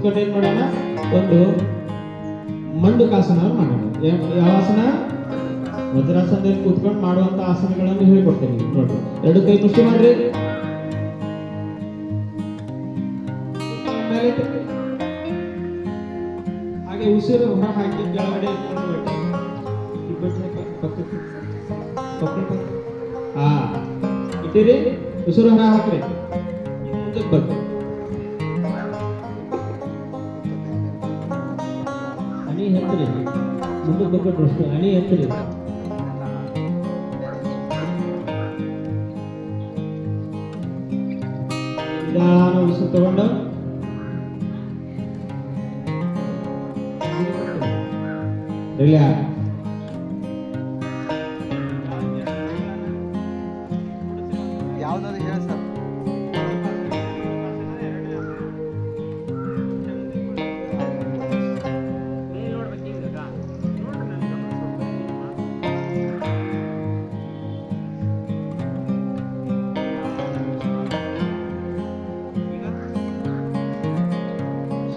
ಕೂತ್ಕೊಂಡು ಏನ್ ಮಾಡೋಣ? ಒಂದು ಮಂಡುಕಾಸನ ಮಾಡೋಣ. ಯಾವ ಆಸನ? ವಜ್ರಾಸನದಲ್ಲಿ ಕೂತ್ಕೊಂಡು ಮಾಡುವಂತ ಆಸನಗಳನ್ನು ಹೇಳ್ಕೊಡ್ತೇನೆ ನೋಡ್ರಿ. ಎರಡು ಕೈ ಮುಷ್ಟಿ ಮಾಡ್ರಿ. ಹಾಗೆ ಉಸಿರು ಹೊರ ಹಾಕಿ ಕೆಳಗಡೆ. ಹಾ. ಇಟ್ಟಿರಿ. ಉಸಿರು ಹೊರ ಹಾಕ್ರಿ. ಮುಂದಕ್ಕೆ ಬರ್ರಿ. ಮುಂದಕ್ಕೆ ಬರ್ಬೇಕು ಅಷ್ಟೇ ಹನಿ ಎತ್ತರಿ ನಿಧಾನ ಉಸಿರು ತಗೊಂಡು ರಿಲ್ಯಾಕ್ಸ್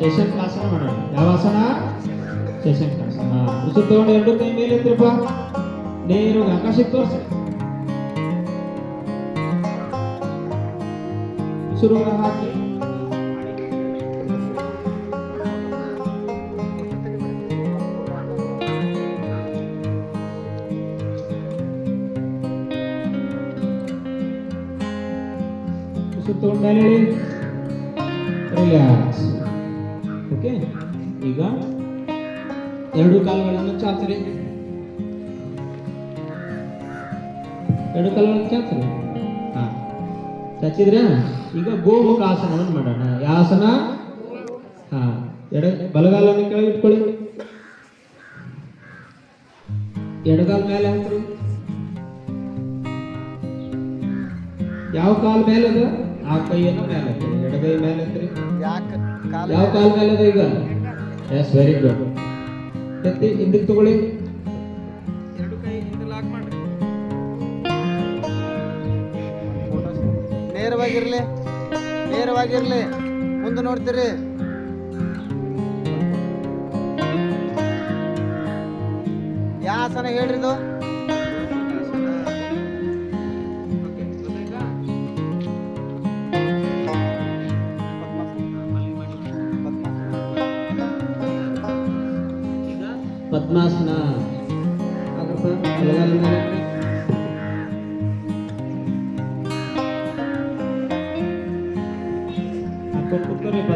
ಶಶಂಕಾಸನ ಮಾಡೋಣ ಯಾವ ಆಸನ ಶಶಂಕಾಸನ ಉಸಿರು ತಗೊಂಡು ಎರಡು ಕೈ ಮೇಲೆ ಎತ್ತಿರಪ್ಪ ನೇರು ಆಕಾಶಕ್ಕೆ ತೋರಿಸಿ ಉಸಿರು ಹಾಕಿ ಉಸಿರು ತಗೊಂಡು ಮೇಲೆ ಚಾಚಿದ್ರ ಈಗ ಗೋಮುಖ ಆಸನವನ್ನು ಮಾಡೋಣ. ಯಾವ ಆಸನ ಹಾ ಎಡ ಬಲಗಾಲನ ಕೆಳಗೆ ಇಟ್ಕೊಳ್ಳಿ. ಎಡಗಾಲ ಮೇಲೆ ಹಾಕ್ರಿ. ಯಾವ ಕಾಲ ಮೇಲೆ ಅದ? ಆ ಕೈಯನ್ನು ಮೇಲೆ ಹಾಕ್ರಿ. ಎಡಗೈ ಮೇಲೆ ಹಾಕ್ರಿ. ಯಾವ ಕಾಲ ಮೇಲೆ ಅದ ಈಗ? ಎಸ್ ವೆರಿ ಗುಡ್ ಹಿಂದಕ್ಕೆ ತಗೊಳ್ಳಿ. ನೇರವಾಗಿರ್ಲಿ ನೇರವಾಗಿರ್ಲಿ ಮುಂದೆ ನೋಡ್ತೀರಿ. ಯಾಸನ ಆಸನ ಹೇಳ್ರಿ ಇದು ಪದ್ಮಾಸನ.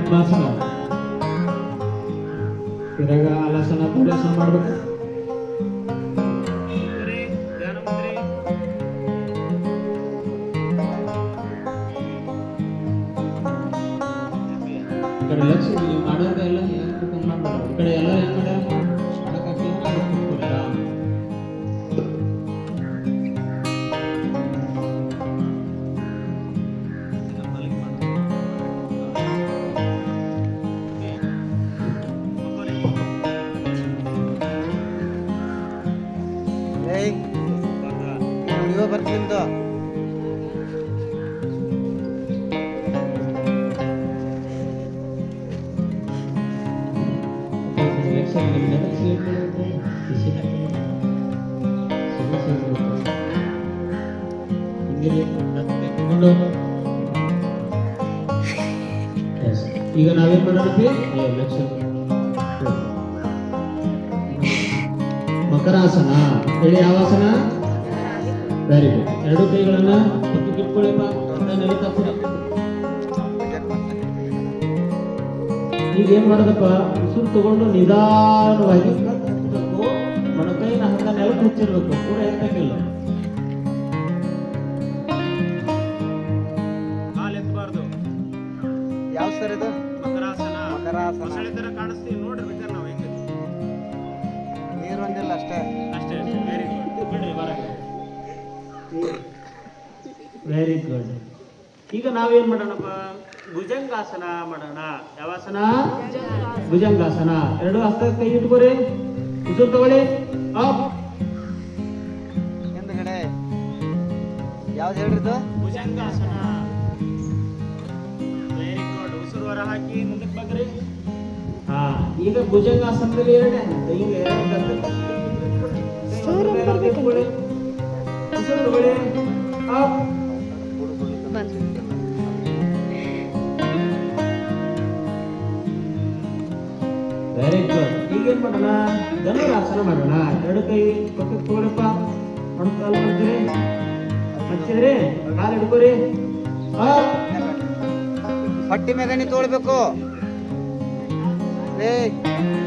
ಕೂತ್ಕೊರಿ ಪದ್ಮಾಸನ ಇದ್ರಾಗ ಆಲಾಸನ ಪೂರ್ಯಾಸನ ಮಾಡ್ಬೇಕು ಈ ತಗೊಂಡು. Yes. ಈಗ ನಾವೇನ್ ಲಕ್ಷ ಮಕರಾಸನ ಹೇಳಿ ಯಾವ ಆಸನ ವೆರಿ ಗುಡ್ ಎರಡು ಕೈಗಳನ್ನ ತಪ್ಪು ಈಗ ಏನ್ ಮಾಡೋದಪ್ಪ? ಉಸಿರು ತಗೊಂಡು ನಿಧಾನವಾಗಿ ಮೊಣಕೈನ ಹಂಗ ನೆಲಕ್ಕೆ ಹಚ್ಚಿರ್ಬೇಕು ಕೂಡ ಎತ್ತಕ್ಕಿಲ್ಲ. ಯಾವ ಸರ್ ಇದು? ಮಕರಾಸನ. ಮೊಸಳೆ ತರ ಕಾಣಿಸ್ತೀವಿ. ನೋಡ್ರಿ ಬೇಕಾದ್ರೆ ನಾವು ಹೆಂಗೆ. ನೀರು ಒಂದಿಲ್ಲ ಅಷ್ಟೇ. ಅಷ್ಟೇ ವೆರಿ ಗುಡ್ ಬಿಡ್ರಿ ಹೊರಗೆ ವೆರಿ ಗುಡ್ ಈಗ ನಾವೇನ್ ಮಾಡೋಣಪ್ಪ? ಭುಜಂಗಾಸನ ಮಾಡೋಣ. ಯಾವಾಸನ? ಭುಜಂಗಾಸನ. ಎರಡು ಹಸ್ತ ಕೈ ಇಟ್ಕೋರಿ ಉಸಿರು ತಗೊಳ್ಳಿ. ಅಪ್ ಹಿಂದ್ಗಡೆ. ಯಾವ್ದು ಹೇಳ್ರಿ ಇದು ಭುಜಂಗಾಸನ. ವೆರಿ ಗುಡ್ ಉಸಿರು ಹೊರ ಹಾಕಿ ಮುಂದಕ್ಕೆ ಬಗ್ರಿ ಹಾ ಈಗ ಭುಜಂಗಾಸನದಲ್ಲಿ ಎರಡೇ ಹಂತ. ಈಗ ಎರಡು ವೆರಿ ಗುಡ್ ಈಗ ಏನ್ ಮಾಡೋಣ? ಧನುರಾಸನ ಮಾಡೋಣ. ಎರಡು ಕೈ ಪಕ್ಕಕ್ಕೆ ತಗೊಳಪ್ಪ. ಒಂದು ಕಾಲು ಮಾಡ್ತೀರಿ ಹಚ್ಚಿದ್ರಿ ಕಾಲು ಹಿಡ್ಕೋರಿ. ಹೊಟ್ಟಿ ಮೇಗಣಿ ತೊಳ್ಬೇಕು ಏ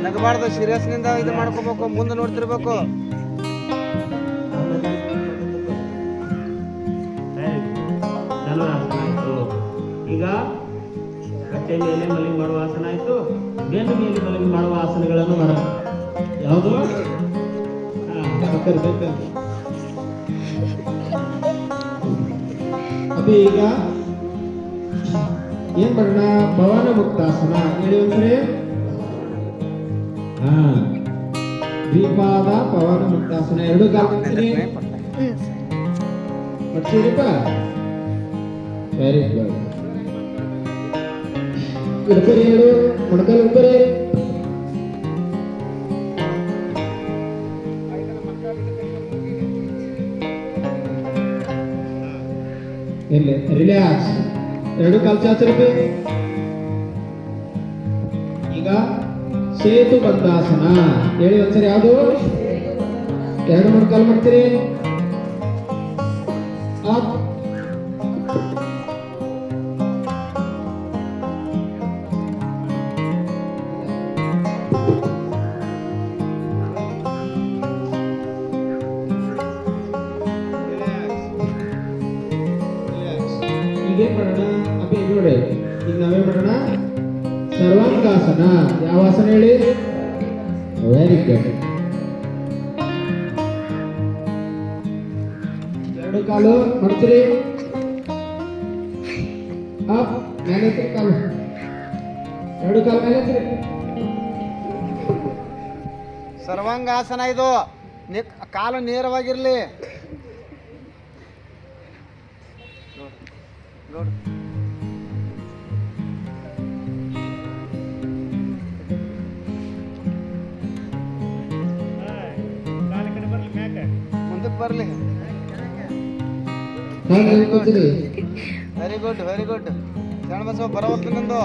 ನಗಬಾರ್ದು. ಸೀರಿಯಸ್ನಿಂದ ಇದು ಮಾಡ್ಕೋಬೇಕು. ಮುಂದೆ ನೋಡ್ತಿರ್ಬೇಕು. ಈಗ ಕಟ್ಟೆ ಮೇಲೆ ಮಲಿಂಗ್ ಮಾಡುವ ಆಸನ ಆಯಿತು. ಬೆನ್ನು ಮೇಲೆ ಮಲಿಂಗ್ ಮಾಡುವ ಆಸನಗಳನ್ನು ಮಾಡೋಣ. ಯಾವುದು? ಅದೇ ಈಗ ಏನ್ ಮಾಡೋಣ? ಭವನ ಮುಕ್ತಾಸನ. ಹೇಳಿ ಒಂದ್ಸರಿ. ಹಾ. ದ್ವಿಪಾದ ಪವನ ಮುಕ್ತಾಸನ. ಎರಡು ಕಾಲು ಮಾಡ್ತೀರಿ ಹ್ಞೂ ಮಾಡ್ತೀರಿಪ್ಪ ವೆರಿ ಗುಡ್ ಹಿಡ್ಕೊರಿ ಹೇಳು ಮೊಣಕಾಲು ಹಿಡ್ಕೊರಿ ಇಲ್ಲ ರಿಲ್ಯಾಕ್ಸ್ ಎರಡು ಕಾಲು ಚಾಚರಿಕೆ ಈಗ ಸೇತು ಬಂದಾಸನ. ಹೇಳಿ ಒಂದ್ಸರಿ ಯಾವುದು? ಎರಡು ಮೊಣಕಾಲು ಮಾಡ್ತೀರಿ. ಅಪ್ ಯಾವ ಆಸನ ಹೇಳಿ? ವೆರಿ ಗುಡ್ ಎರಡು ಕಾಲು ಮಾಡ್ತೀರಿ? ಅಪ್ ಮೇಲೆ ಕಾಲು. ಎರಡು ಕಾಲು ಮೇಲೆ. ಸರ್ವಾಂಗಾಸನ ಇದು. ಕಾಲು ನೇರವಾಗಿರ್ಲಿ. ನೋಡು. ಬರಲಿ. ವೆರಿ ಗುಡ್ ವೆರಿ ಗುಡ್ ಶರಣ ಬಸವ ಬರವತ್ತು ನಂದು.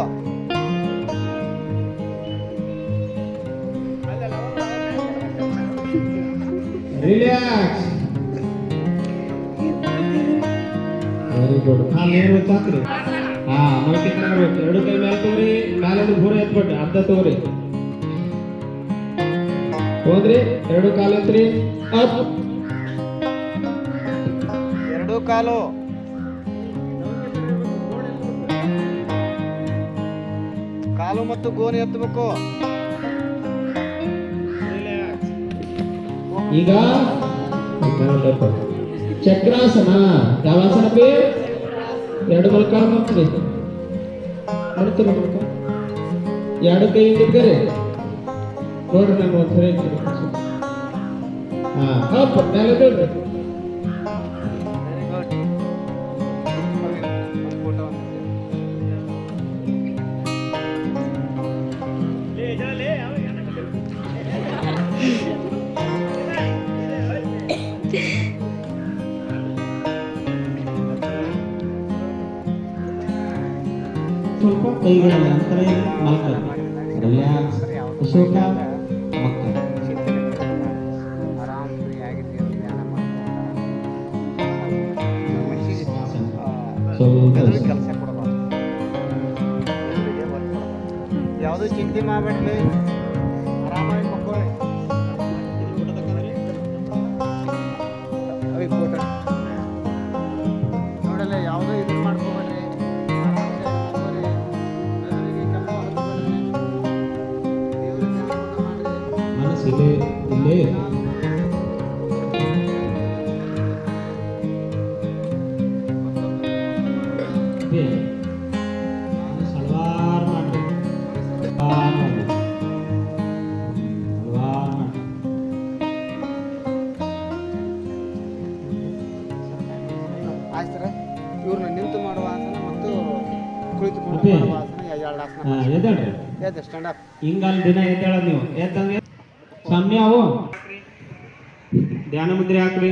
ರಿಲ್ಯಾಕ್ಸ್ ವೆರಿ ಗುಡ್ ಹಾ ಮಾಡ್ಬೇಕು ಎರಡು ಕೈ ಮೇಲೆ ತಗೋರಿ ಕಾಲನ್ನು ಭೂರ ಎತ್ಬಿಟ್ಟು ಅರ್ಧ ತಗೋರಿ ಹೋದ್ರಿ ಎರಡು ಕಾಲು ಎತ್ರಿ. ಕಾಲು. ಕಾಲು ಮತ್ತು ಗೋಣಿ ಎತ್ತಬೇಕು. ಈಗ ಚಕ್ರಾಸನ ಯಾವಾಸನ ಪೇ. ಎರಡು ಮೊಳಕಾಲು ಮಾಡ್ತೀರಿ ಮಾಡ್ತೀರಿ ಎರಡು ಕೈ ಹಿಡಿದ್ರಿ ನೋಡ್ರಿ ನಾನು ಒಂದ್ಸರಿ ಹಾಂ, ಹಾ ಮೇಲೆ ಬೀಳ್ರಿ ಸ್ವಲ್ಪ ಕೈಗಳಲ್ಲಿ ಅಂತರ ಇದೆ ಮಲ್ಕರಿ ರಿಲ್ಯಾಕ್ಸ್ ಅಶೋಕ ಆಯ್ತು ಸರ್. ಇವ್ರನ್ನ ನಿಂತು ಮಾಡುವ ಆಸನ ಮತ್ತು ಕುಳಿತುಕೊಂಡು. ಮಾಡುವ ಆಸನ ಎರಡು ಆಸನ. ಹಾ ಎದ್ದೇಳ್ರಿ. ಎದ್ದು ಸ್ಟ್ಯಾಂಡ್ ಅಪ್ ಹಿಂಗಲ್ಲಿ ದಿನ ಎದ್ದೇಳೋದು ನೀವು. ಎದ್ದಂಗೆ ಧ್ಯಾನ ಮುದ್ರೆ ಹಾಕ್ರಿ?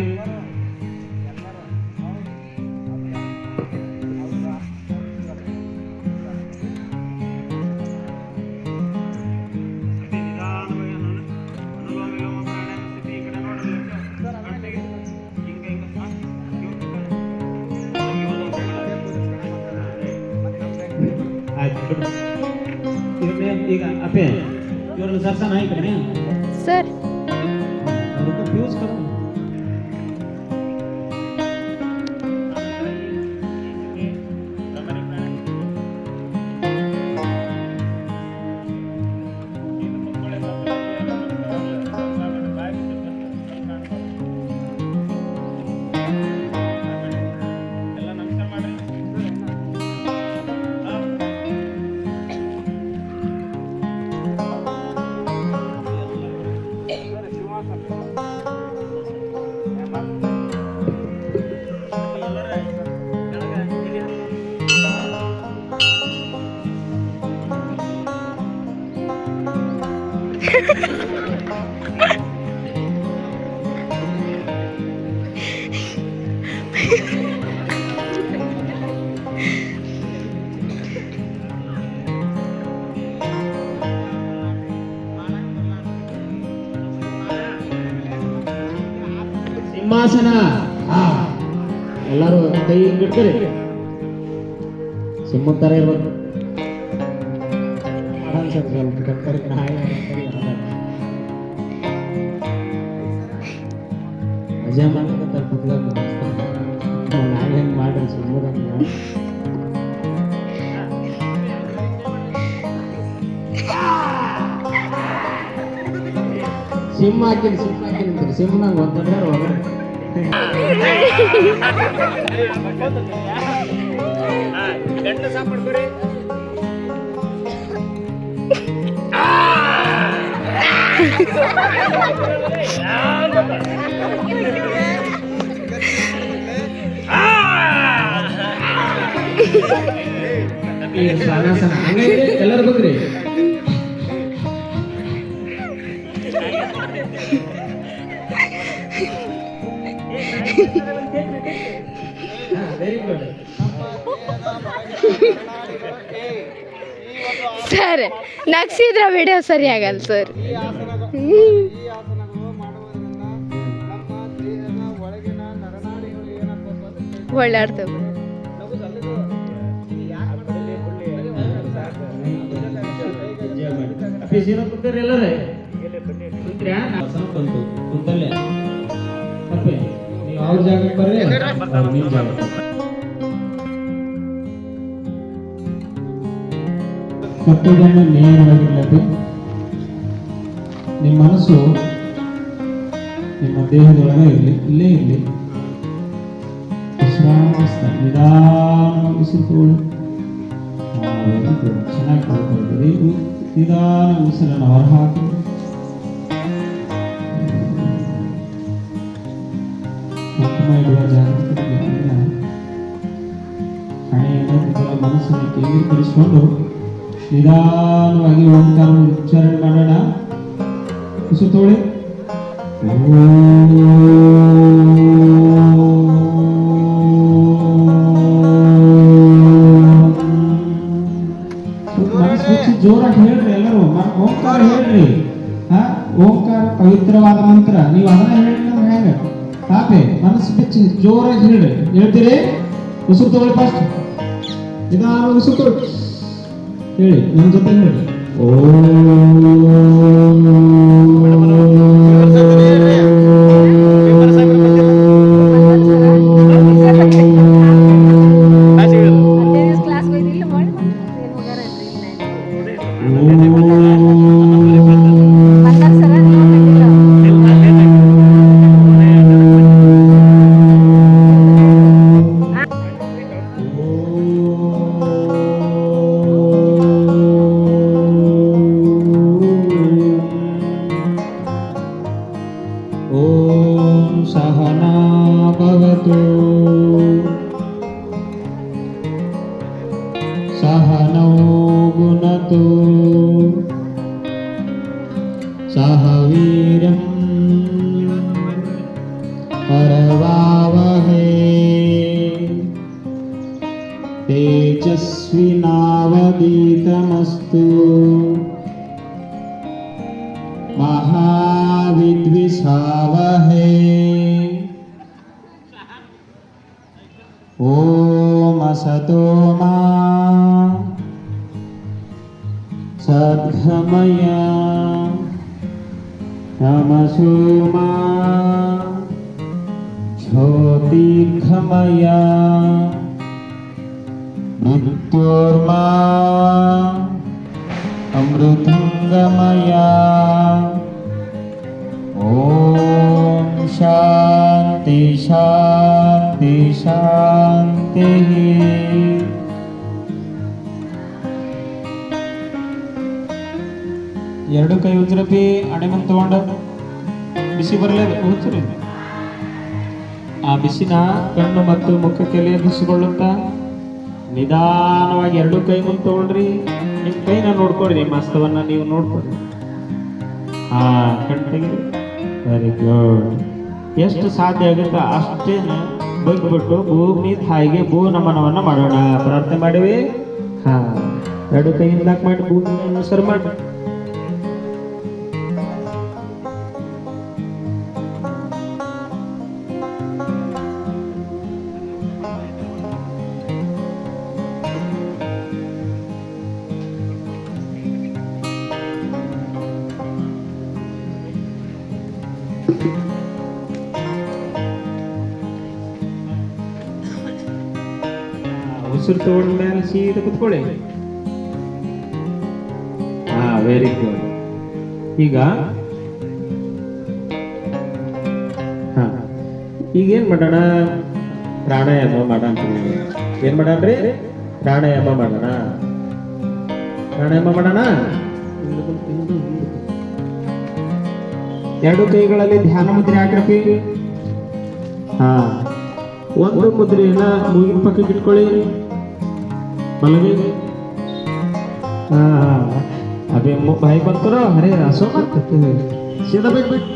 ಈಗ ಅಪ್ಪೆ ಇವ್ರನ್ನ ಸರ್ಸನ ಈ ಕಡೆ ಸರ್. ಅದಕ್ಕೆ ಫ್ಯೂಸ್ ಕರ ಸಿಂಹಾಸನ. ಎಲ್ಲರೂ ಕೈ ಬಿಡ್ತಾರೆ ಸಿಂಹ ತರ ಇರ್ಬೇಕು. ಸ್ವಲ್ಪ ಕರ್ಕರಿ ನಾಯಿ ಮಜಾ ಮಾಡ್ಬೇಕಂತ ಕುತ್ಕೊಂಡು ಹೆಂಗೆ ಮಾಡ್ರಿ ಸುಮ್ಮನೆ ಸಿಂಹ ಹಾಕಿನಿ ಸಿಂಹ ಹಾಕಿನಿ ಅಂತಾರೆ. ನಂಗೆ ಒತ್ತಡ ಎಲ್ಲರೂ ಗುಡ್ ಸರ್ ನಗ್ಸಿದ್ರೆ ವಿಡಿಯೋ ಸರಿ ಆಗಲ್ಲ ಸರ್. ಈ ಆಸನಗಳು ನಮ್ಮ ಒಳ್ಳಾಡ್ತೇವೆ ನಿಮ್ಮ ಮನಸ್ಸು ನಿಮ್ಮ ದೇಹದೊಳಗೆ ಇರಲಿ, ಇಲ್ಲೇ ಇರಲಿ. ನಿಧಾನವಾಗಿ ಉಸಿರುಕೊಳ್ಳಿ. ಚೆನ್ನಾಗಿ ಕಳ್ಕೊಳ್ತೀರಿ ನಿಧಾನ ಉಸಿರನ್ನು ಹೊರಹಾಕಿ. ಕುಂಕುಮ ಇಡುವ ಜಾಗೃತಿ ಹಣೆಯನ್ನು ಇದರ ಮನಸ್ಸನ್ನು ಕೇಂದ್ರೀಕರಿಸಿಕೊಂಡು ನಿಧಾನವಾಗಿ ಉಚ್ಚಾರಣೆ ಮಾಡೋಣ. ಬಿಚ್ಚಿ ಜೋರಾಗಿ ಹೇಳ್ರಿ. ಎಲ್ಲರೂ. ಓಂಕಾರ ಹೇಳ್ರಿ. ಹಾ? ಓಂಕಾರ ಪವಿತ್ರವಾದ ಮಂತ್ರ. ನೀವು ಅದನ್ನ ಹೇಳಿ ನಮ್ಗೆ ಹೆಂಗ? ಪಾಪೆ ಮನಸ್ಸು ಬಿಚ್ಚಿ ಜೋರಾಗಿ ಹೇಳ್ರಿ. ಹೇಳ್ತೀರಿ? ಉಸಿರು ತಗೊಳ್ಳಿ ಫಸ್ಟ್ ನಿಧಾನ ಉಸಿರು ತಗೊಳ್ಳಿ ಹೇಳಿ ನನ್ನ ಜೊತೆ ಹೇಳಿ ಕ್ಲಾಸ್ सद्गमय तमसो मा मृत्योर्मा। अमृतङ्गमया। ॐ शान्ति शान्ति शान्तिः। ಎರಡು ಕೈ ಉಜ್ರಪಿ ಅಣೆ ಮುಂದೆ ತಗೊಂಡು ಬಿಸಿ ಬರలేదు ಉಜ್ರಿ ಆ ಬಿಸಿನ ಕಣ್ಣು ಮತ್ತು ಮುಖಕ್ಕೆ ಬಿಸಿಕೊಳ್ಳುತ್ತಾ ನಿಧಾನವಾಗಿ ಎರಡು ಕೈ ಮುಂದೆ ತಗೊಳ್ರಿ ನಿಮ್ಮ ಕೈನ ನೋಡ್ಕೊಡ್ರಿ ನಿಮ್ಮ ಹಸ್ತವನ್ನ ನೀವು ನೋಡ್ಕೊಡ್ರಿ ಆ ಕಣ್ಣಿಗೆ ವೆರಿ ಗುಡ್ ಎಷ್ಟು ಸಾಧ್ಯ ಆಗುತ್ತೋ ಅಷ್ಟೇ ಬಗ್ಬಿಟ್ಟು ಭೂಮಿ ತಾಯಿಗೆ ಭೂ ನಮನವನ್ನ ಮಾಡೋಣ. ಪ್ರಾರ್ಥನೆ ಮಾಡಿವಿ. ಹಾ. ಎರಡು ಕೈಯಿಂದ ಮಾಡಿ ಭೂಮಿ ಸರ್ ಮಾಡಿ ತಗೊಂಡ ಮೇಲೆ ಸೀದಾ ಕುತ್ಕೊಳ್ಳಿ. ಹಾ ವೆರಿ ಗುಡ್ ಈಗ, ಹಾ. ಈಗ ಏನ್ ಮಾಡೋಣ? ಪ್ರಾಣಾಯಾಮ ಮಾಡೋಣ ಏನ್ ಮಾಡೋಣ್ರಿ ಪ್ರಾಣಾಯಾಮ ಮಾಡೋಣ. ಪ್ರಾಣಾಯಾಮ ಮಾಡೋಣ? ಎರಡು ಕೈಗಳಲ್ಲಿ ಧ್ಯಾನ ಮುದ್ರೆ ಹಾಕ್ರಪಿ ಹಾ. ಒಂದು ಮುದ್ರೆಯನ್ನ ಮೂಗಿನ ಪಕ್ಕಕ್ಕೆ ಇಟ್ಕೊಳ್ಳಿ. ಬಲಗೈ ಹಾ ಅದೇ ಬಾಯಿ ಬಂತರೋ ಅರೆ ರಸೋ ಸೀದಾ ಬಿಟ್ ಬಿಟ್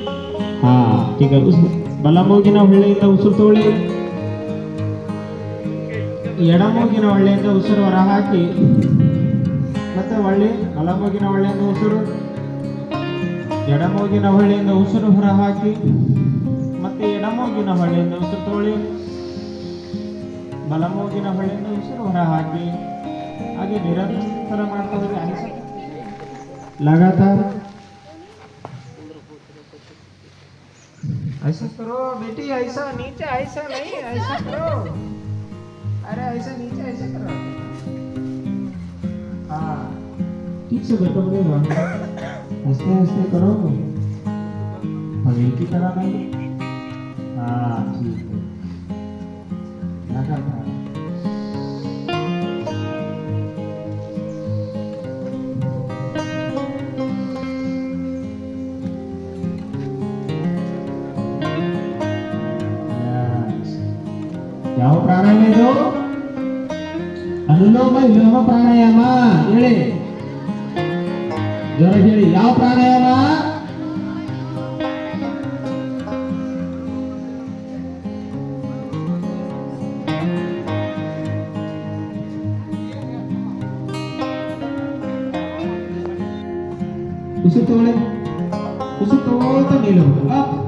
ಹಾ ಈಗ ಉಸ್ ಬಲ ಮೂಗಿನ ಹೊಳ್ಳೆಯಿಂದ ಉಸಿರು ತಗೊಳ್ಳಿ ಎಡ ಮೂಗಿನ ಹೊಳ್ಳೆಯಿಂದ ಉಸಿರು ಹೊರ ಹಾಕಿ ಮತ್ತೆ ಹೊಳ್ಳಿ ಬಲ ಮೂಗಿನ ಹೊಳ್ಳೆಯಿಂದ ಉಸಿರು ಎಡ ಮೂಗಿನ ಹೊಳ್ಳೆಯಿಂದ ಉಸಿರು ಹೊರ ಹಾಕಿ ಮತ್ತೆ ಎಡಮೋಗಿನ ಹೊಳೆಯಿಂದ ಉಸಿರು ತಗೊಳ್ಳಿ ಬಲಮೂಗಿನ ಹೊಳೆಯಿಂದ ಉಸಿರು ಹೊರ ಹಾಕಿ ಹಾಗೆ ನಿರಂತರ ಮಾಡ್ತಾ ಹೋದ್ರೆ ಐಸ लगातार ऐसा करो बेटी ऐसा नीचे ऐसा नहीं ऐसा करो अरे ऐसा नीचे ऐसा करो हाँ ठीक से बैठो बोलेगा हंसते हंसते करो और एक ही तरह नहीं ಉಸಿರು ತಗೊಳ್ಳಿ ಉಸಿರು ತಗೋತ ಮೇಲೆ ಹೋಗು. Up.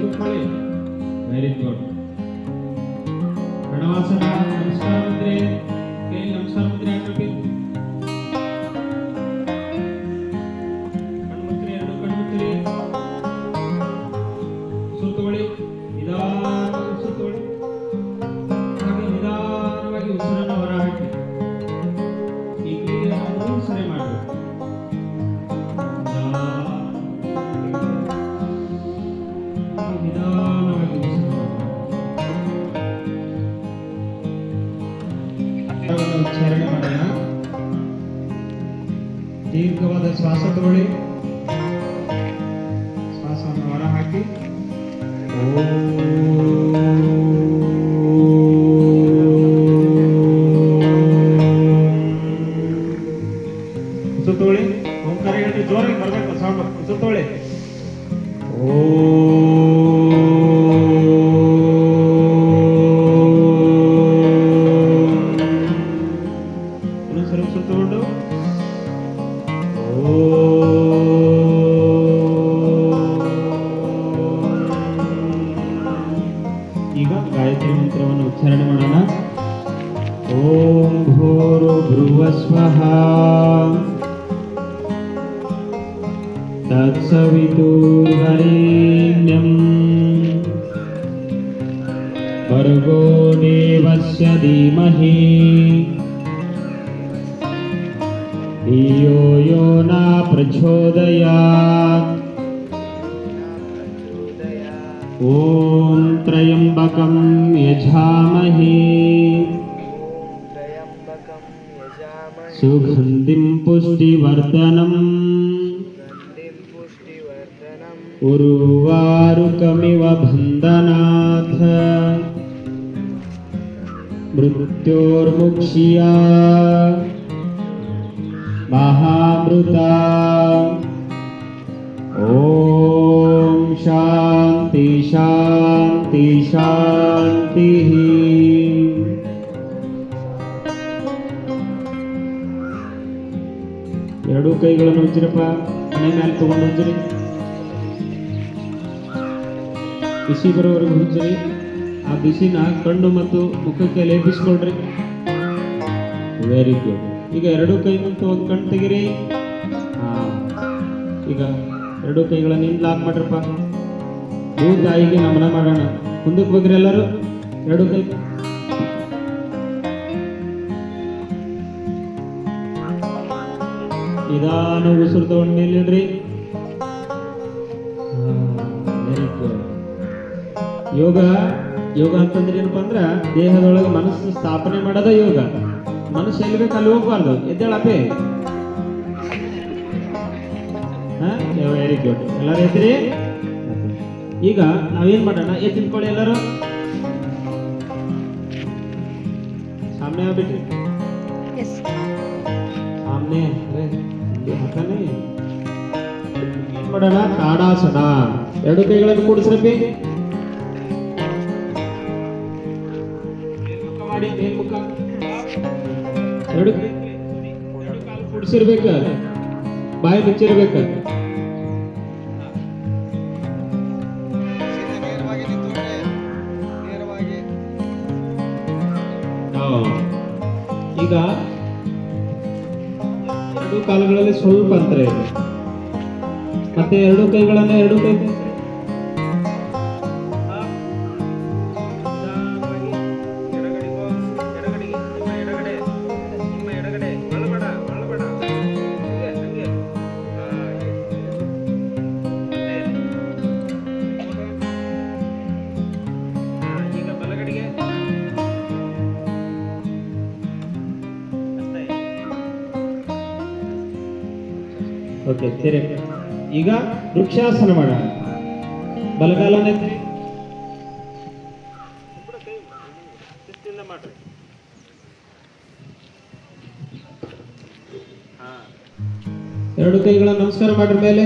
ಕೂತ್ಕೊಳ್ಳಿ ವೆರಿ ಗುಡ್ ಸುತ್ತೋಳಿ धीमहि धियो यो न प्रचोदयात्। ॐ त्र्यम्बकं यजामहे। सुगन्धिं पुष्टिवर्धनम् गन्धिं पुष्टिवर्धनम्। उर्वारुकमिव बन्धनाथ मृत्योर्मुक्ष्या महामृता ॐ शान्ति शान्ति शान्तिः ಎರಡೂ ಕೈಗಳನ್ನು ಉಜ್ಜಿರಪ್ಪ ಮನೆ ಮೇಲೆ ತಗೊಂಡು ಉಜ್ಜಿರಿ ಬಿಸಿ ಬರೋವರೆಗೂ ಉಜ್ಜಿರಿ ಆ ಬಿಸಿನ ಕಣ್ಣು ಮತ್ತು ಮುಖಕ್ಕೆ ಲೇಪಿಸ್ಕೊಳ್ರಿ. ವೆರಿ ಗುಡ್ ಈಗ ಎರಡು ಕೈ ಮತ್ತು ಒಂದು ಕಣ್ಣು ತೆಗಿರಿ. ಈಗ ಎರಡು ಕೈಗಳನ್ನು ಹಿಂದೆ ಲಾಕ್ ಮಾಡ್ರಪ್ಪ. ನೀವು ತಾಯಿಗೆ ನಮನ ಮಾಡೋಣ. ಮುಂದಕ್ಕೆ ಹೋಗ್ರಿ ಎಲ್ಲರೂ. ಎರಡು ಕೈ. ನಿಧಾನ ಉಸಿರು ತಗೊಂಡು ವೆರಿ ಗುಡ್ ಯೋಗ ಯೋಗ ಅಂತಂದ್ರೆ ಏನಪ್ಪ ಅಂದ್ರೆ ದೇಹದೊಳಗೆ ಮನಸ್ಸು ಸ್ಥಾಪನೆ ಮಾಡದ ಯೋಗ. ಮನಸ್ಸು ಎಲ್ಲಿ ಬೇಕು ಅಲ್ಲಿ ಹೋಗ್ಬಾರ್ದು. ಎದ್ದೇಳಪ್ಪೇ. ವೆರಿ ಗುಡ್ ಎಲ್ಲರೂ ಎದ್ರಿ? ಈಗ ನಾವೇನ್ ಮಾಡೋಣ? ಏ ತಿನ್ಕೊಳ್ಳಿ ಎಲ್ಲರೂ. ಸಾಮ್ನೆ ಆಗ್ಬಿಟ್ರಿ. ಸಾಮ್ನೆ ಹಾಕನೆ. ಏನ್ ಮಾಡೋಣ? ಕಾಡಾಸನ. ಎರಡು ಕೈಗಳನ್ನು ಕೂಡಿಸ್ರಪ್ಪಿ. ಮೇಲ್ಮುಖ ಎರಡು ಕೈ ಎರಡು ಬಾಯಿ ಮುಚ್ಚಿರ್ಬೇಕ. ಈಗ ಎರಡು ಕಾಲುಗಳಲ್ಲಿ ಸ್ವಲ್ಪ ಅಂತರ ಇದೆ. ಮತ್ತೆ ಎರಡು ಕೈಗಳನ್ನ ಎರಡು ಕೈ ಸರಿ ಈಗ ವೃಕ್ಷಾಸನ ಮಾಡೋಣ. ಬಲಗಾಲ ಎರಡು ಕೈಗಳ ನಮಸ್ಕಾರ ಮಾಡ್ರಿ ಮೇಲೆ.